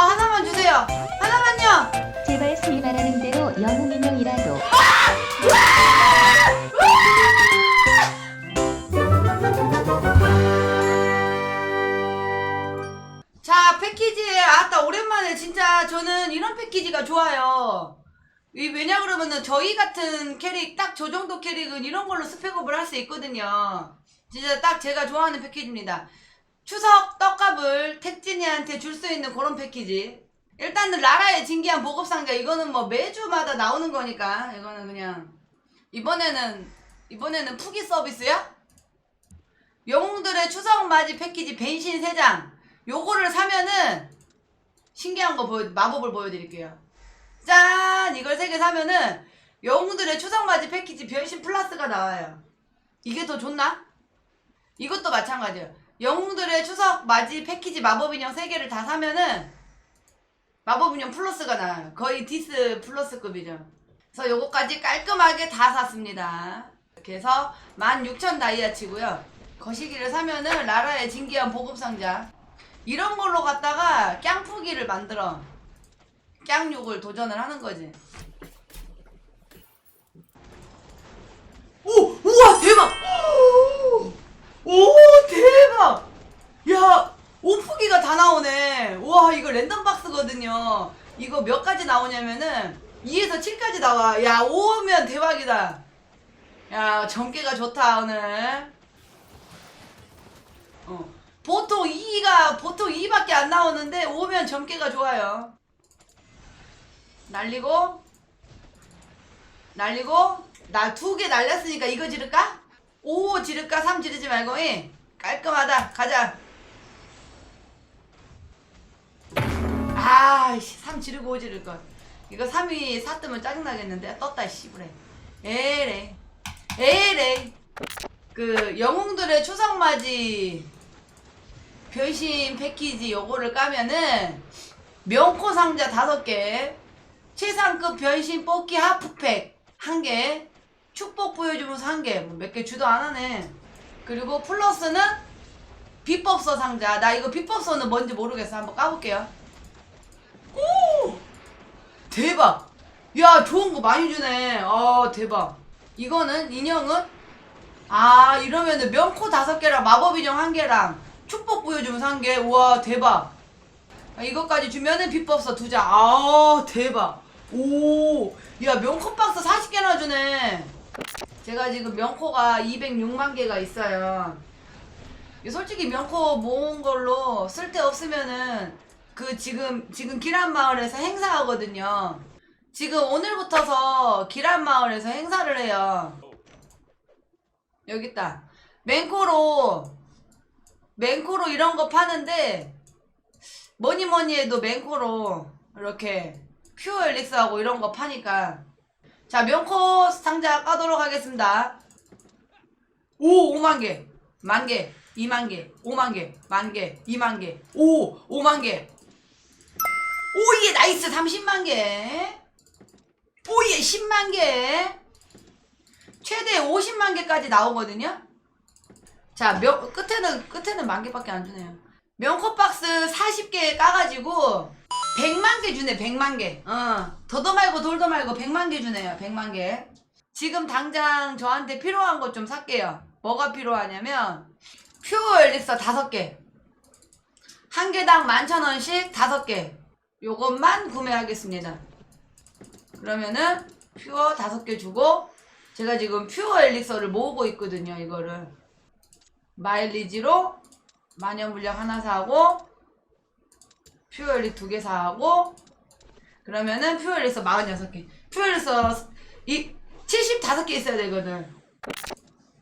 하나만 주세요. 하나만요. 제발 소위 말하는 대로 영웅 인형이라도 자, 패키지. 아따, 오랜만에 진짜 저는 이런 패키지가 좋아요. 이 왜냐 그러면은 저희 같은 캐릭, 딱 저 정도 캐릭은 이런 걸로 스펙업을 할 수 있거든요. 진짜 딱 제가 좋아하는 패키지입니다. 추석 떡값을 택진이한테 줄 수 있는 그런 패키지. 일단은 라라의 진기한 보급상자 이거는 뭐 매주마다 나오는 거니까 이거는 그냥 이번에는 이번에는 푸기 서비스야? 영웅들의 추석 맞이 패키지 변신 3장 요거를 사면은 신기한 거 보여 마법을 보여드릴게요 짠 이걸 3개 사면은 영웅들의 추석 맞이 패키지 변신 플러스가 나와요 이게 더 좋나? 이것도 마찬가지예요 영웅들의 추석 맞이 패키지 마법 인형 3개를 다 사면은 마법 인형 플러스가 나와요. 거의 디스 플러스급이죠. 그래서 요거까지 깔끔하게 다 샀습니다. 이렇게 해서 16,000 다이아 치고요. 거시기를 사면은 라라의 진기한 보급상자. 이런 걸로 갖다가 깡푸기를 만들어. 깡욕을 도전을 하는 거지. 오! 우와 대박! 오 대박! 야 오프기가 다 나오네 우와 이거 랜덤 박스거든요 이거 몇 가지 나오냐면은 2에서 7까지 나와 야 5면 대박이다 야 전개가 좋다 오늘 어. 보통 2가 보통 2밖에 안 나오는데 5면 점괘가 좋아요. 날리고 날리고 나 두 개 날렸으니까 이거 지를까? 5 지를까? 3 지르지 말고 이 깔끔하다. 가자. 아이씨 3 지르고 5 지를 걸. 이거 3이 4 뜨면 짜증나겠는데 떴다 씨부래. 에레 에레 그 영웅들의 추석맞이 변신 패키지 요거를 까면은 명코 상자 5개 최상급 변신 뽑기 하프팩 1개 축복 보여주면서 1개 뭐 몇 개 주도 안 하네 그리고 플러스는 비법서 상자 나 이거 비법서는 뭔지 모르겠어 한번 까볼게요 오 대박 야 좋은 거 많이 주네 아 대박 이거는 인형은 아 이러면은 명코 다섯 개랑 마법 인형 한 개랑 축복 보여주면서 한 개. 우와 대박. 아, 이것까지 주면은 비법서 두 장. 아 대박. 오. 야 명코 박스 40개나 주네. 제가 지금 명코가 206만 개가 있어요. 이 솔직히 명코 모은 걸로 쓸데 없으면은 그 지금 지금 기란 마을에서 행사하거든요. 지금 오늘부터서 기란 마을에서 행사를 해요. 여기 있다. 맹코로 맹코로 이런 거 파는데 뭐니 뭐니 해도 맹코로 이렇게 퓨어 엘릭스하고 이런 거 파니까 자 명코 상자 까도록 하겠습니다. 오 5만 개 만개 2만 개 5만 개 만개 2만 개 오 5만 개. 오예 나이스 30만 개. 오예 10만 개. 최대 50만 개까지 나오거든요. 자, 명, 끝에는, 끝에는 만 개밖에 안 주네요. 명코 박스 40개 까가지고, 100만 개 주네, 100만 개. 어. 더도 말고 돌도 말고 100만 개 주네요, 100만 개. 지금 당장 저한테 필요한 것 좀 살게요. 뭐가 필요하냐면, 퓨어 엘릭서 5개. 한 개당 11,000원씩 5개. 요것만 구매하겠습니다. 그러면은, 퓨어 5개 주고, 제가 지금 퓨어 엘릭서를 모으고 있거든요, 이거를. 마일리지로 마녀 물약 하나 사고 퓨얼리 두 개 사고 그러면은 퓨얼리서 46개 퓨얼리서 이 75개 있어야 되거든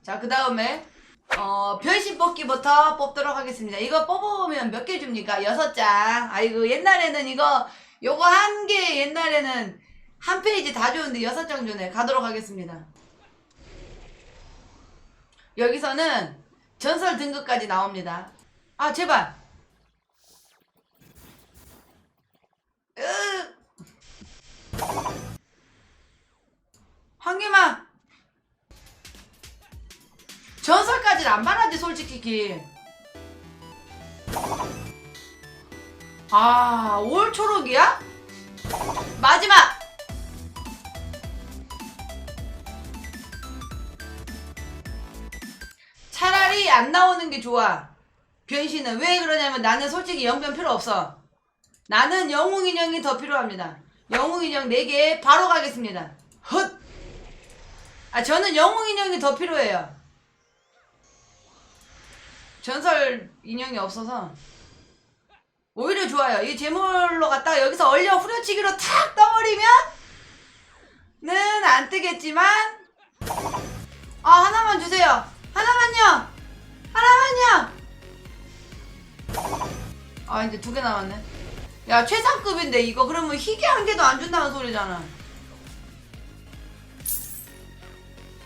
자 그 다음에 어 변신 뽑기부터 뽑도록 하겠습니다 이거 뽑으면 몇 개 줍니까? 6장 아이고 옛날에는 이거 요거 한 개 옛날에는 한 페이지 다 줬는데 6장 주네 가도록 하겠습니다 여기서는 전설 등급까지 나옵니다. 아 제발. 개만. 전설까지는 안 말하지 솔직히. 아, 올 초록이야? 마지막! 차라리 안 나오는 게 좋아. 변신은. 왜 그러냐면 나는 솔직히 영변 필요 없어. 나는 영웅 인형이 더 필요합니다. 영웅 인형 4개 바로 가겠습니다. 헛! 아, 저는 영웅 인형이 더 필요해요. 전설 인형이 없어서. 오히려 좋아요. 이 제물로 갖다가 여기서 얼려 후려치기로 탁 떠버리면 는안 뜨겠지만 아 하나만 주세요. 하나만요. 하나만요. 아 이제 두 개 남았네. 야 최상급인데 이거 그러면 희귀 한 개도 안 준다는 소리잖아.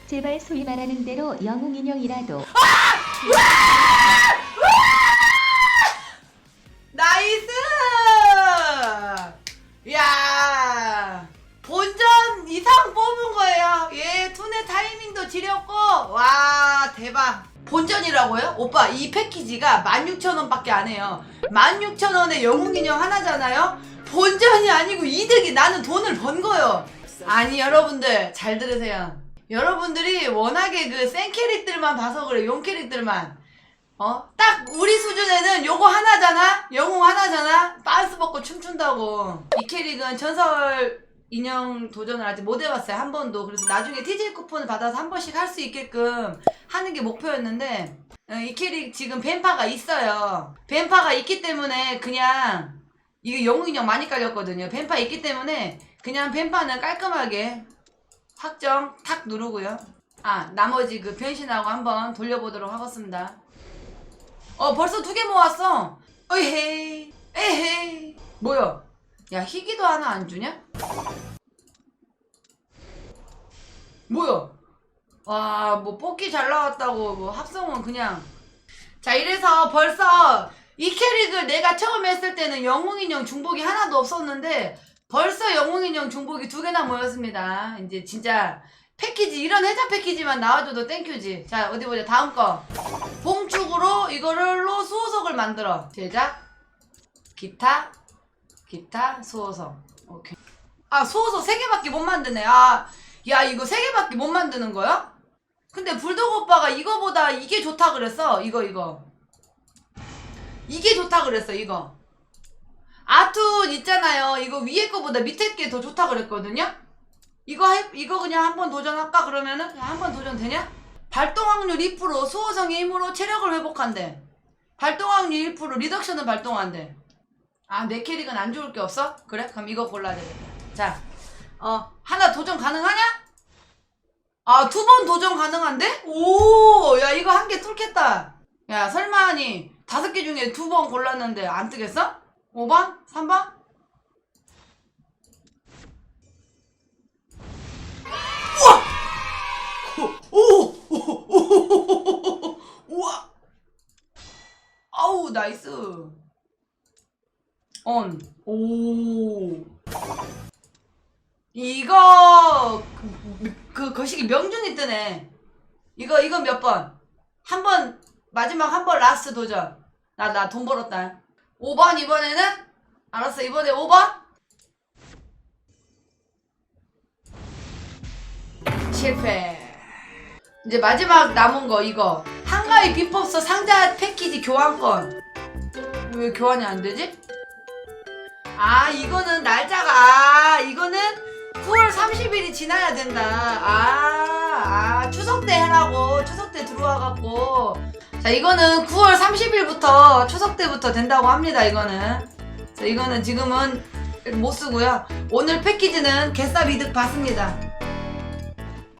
제발 소위 말하는 대로 영웅 인형이라도 나이스! 야 본전 이상 뽑은 거예요. 예, 투네 타이밍도 지렸고, 와, 대박. 본전이라고요? 오빠, 이 패키지가 16,000원밖에 안 해요. 16,000원에 영웅 인형 하나잖아요? 본전이 아니고 이득이 나는 돈을 번 거요. 아니, 여러분들, 잘 들으세요. 여러분들이 워낙에 그 센 캐릭들만 봐서 그래, 용 캐릭들만. 어? 딱 우리 수준에는 요거 하나잖아? 영웅 하나잖아? 빤스 벗고 춤춘다고. 이 캐릭은 전설 인형 도전을 아직 못 해봤어요. 한 번도. 그래서 나중에 TJ 쿠폰을 받아서 한 번씩 할 수 있게끔 하는 게 목표였는데, 어, 이 캐릭 지금 벤파가 있어요. 벤파가 있기 때문에 그냥, 이거 영웅 인형 많이 깔렸거든요. 벤파 있기 때문에 그냥 벤파는 깔끔하게 확정 탁 누르고요. 아, 나머지 그 변신하고 한번 돌려보도록 하겠습니다. 어 벌써 두 개 모았어 어헤이 에헤이 뭐야 야 희귀도 하나 안 주냐? 뭐야? 와 뭐 뽑기 잘 나왔다고 뭐 합성은 그냥. 자 이래서 벌써 이 캐릭을 내가 처음 했을 때는 영웅인형 중복이 하나도 없었는데 벌써 영웅인형 중복이 두 개나 모였습니다. 이제 진짜 패키지 이런 해자 패키지만 나와줘도 땡큐지. 자 어디 보자. 다음 거. 봉축으로 이거를로 수호석을 만들어. 제작. 기타 기타 수호석 오케이. 아 수호석 세 개밖에 못 만드네. 아 야 이거 세 개밖에 못 만드는 거야? 근데 불독 오빠가 이거보다 이게 좋다 그랬어. 이거 이거. 이게 좋다 그랬어 이거. 아툰 있잖아요. 이거 위에 거보다 밑에 게 더 좋다 그랬거든요? 이거 해, 이거 그냥 한번 도전할까 그러면은? 한번 도전 되냐? 발동 확률 2% 수호성의 힘으로 체력을 회복한대. 발동 확률 1% 리덕션은 발동한대. 아, 내 캐릭은 안 좋을 게 없어? 그래? 그럼 이거 골라야 되겠다. 자, 어, 하나 도전 가능하냐? 아, 두 번 도전 가능한데? 오, 야, 이거 한 개 뚫겠다. 야, 설마 하니 다섯 개 중에 두 번 골랐는데 안 뜨겠어? 5번? 3번? 오! 오! 오! 우와! 아우 나이스 on. 오. 이거 그, 그 거시기 명중이 뜨네. 이거 이거 몇 번? 한 번 마지막 한 번 라스트 도전. 나 나 돈 벌었다. 5번 이번에는? 알았어 이번에 5번? 실패. 이제 마지막 남은 거 이거. 한가위 비법서 상자 패키지 교환권. 왜 교환이 안 되지? 아 이거는 날짜가 아 이거는 9월 30일이 지나야 된다. 아, 아 추석 때 해라고. 추석 때 들어와 갖고. 자 이거는 9월 30일부터 추석 때부터 된다고 합니다 이거는. 자 이거는 지금은 못 쓰고요. 오늘 패키지는 개쌉 이득 받습니다